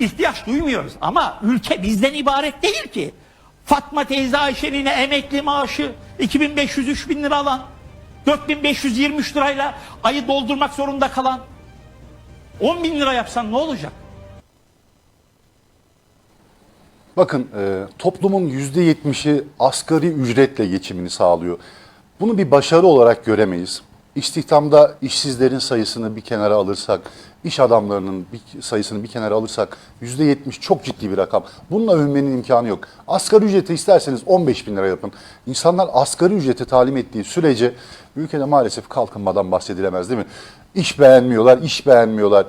ihtiyaç duymuyoruz. Ama ülke bizden ibaret değil ki. Fatma teyze Ayşe'nin emekli maaşı 2500-3000 lira alan, 4523 lirayla ayı doldurmak zorunda kalan, 10 bin lira yapsan ne olacak? Bakın e, toplumun %70'i asgari ücretle geçimini sağlıyor. Bunu bir başarı olarak göremeyiz. İstihdamda işsizlerin sayısını bir kenara alırsak, iş adamlarının bir sayısını bir kenara alırsak %70 çok ciddi bir rakam. Bununla övünmenin imkanı yok. Asgari ücreti isterseniz 15 bin lira yapın. İnsanlar asgari ücreti talim ettiği sürece ülkede maalesef kalkınmadan bahsedilemez değil mi? İş beğenmiyorlar, iş beğenmiyorlar.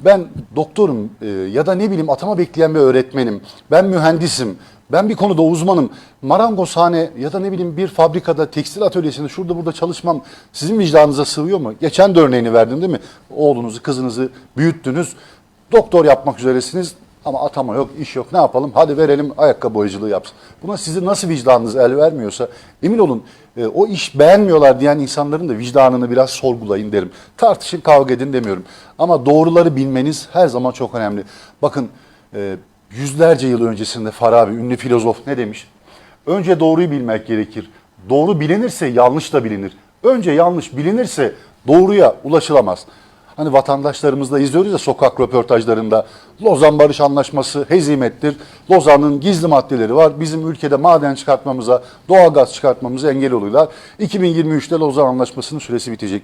Ben doktorum e, ya da ne bileyim atama bekleyen bir öğretmenim. Ben mühendisim. Ben bir konuda uzmanım. Marangozhane ya da ne bileyim bir fabrikada, tekstil atölyesinde şurada burada çalışmam sizin vicdanınıza sığıyor mu? Geçen de örneğini verdim değil mi? Oğlunuzu, kızınızı büyüttünüz. Doktor yapmak üzeresiniz ama atama yok, iş yok. Ne yapalım? Hadi verelim ayakkabı boyacılığı yapsın. Buna sizin nasıl vicdanınız el vermiyorsa emin olun e, o iş beğenmiyorlar diyen insanların da vicdanını biraz sorgulayın derim. Tartışın, kavga edin demiyorum. Ama doğruları bilmeniz her zaman çok önemli. Bakın e, yüzlerce yıl öncesinde Farabi, ünlü filozof ne demiş? Önce doğruyu bilmek gerekir. Doğru bilinirse yanlış da bilinir. Önce yanlış bilinirse doğruya ulaşılamaz. Hani vatandaşlarımızla izliyoruz ya sokak röportajlarında Lozan Barış Anlaşması hezimettir. Lozan'ın gizli maddeleri var. Bizim ülkede maden çıkartmamıza, doğalgaz çıkartmamıza engel oluyorlar. 2023'te Lozan Anlaşması'nın süresi bitecek.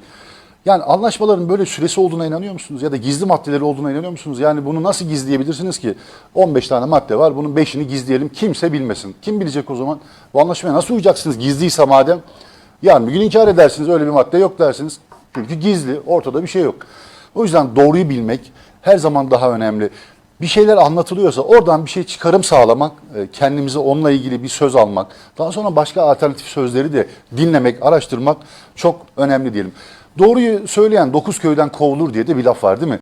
Yani anlaşmaların böyle süresi olduğuna inanıyor musunuz? Ya da gizli maddeleri olduğuna inanıyor musunuz? Yani bunu nasıl gizleyebilirsiniz ki? 15 tane madde var. Bunun 5'ini gizleyelim. Kimse bilmesin. Kim bilecek o zaman? Bu anlaşmaya nasıl uyacaksınız gizliyse madem? Yani bir gün inkar edersiniz. Öyle bir madde yok dersiniz. Çünkü gizli. Ortada bir şey yok. O yüzden doğruyu bilmek her zaman daha önemli. Bir şeyler anlatılıyorsa oradan bir şey çıkarım sağlamak, e, kendimize onunla ilgili bir söz almak, daha sonra başka alternatif sözleri de dinlemek, araştırmak çok önemli diyelim. Doğruyu söyleyen dokuz köyden kovulur diye de bir laf var değil mi?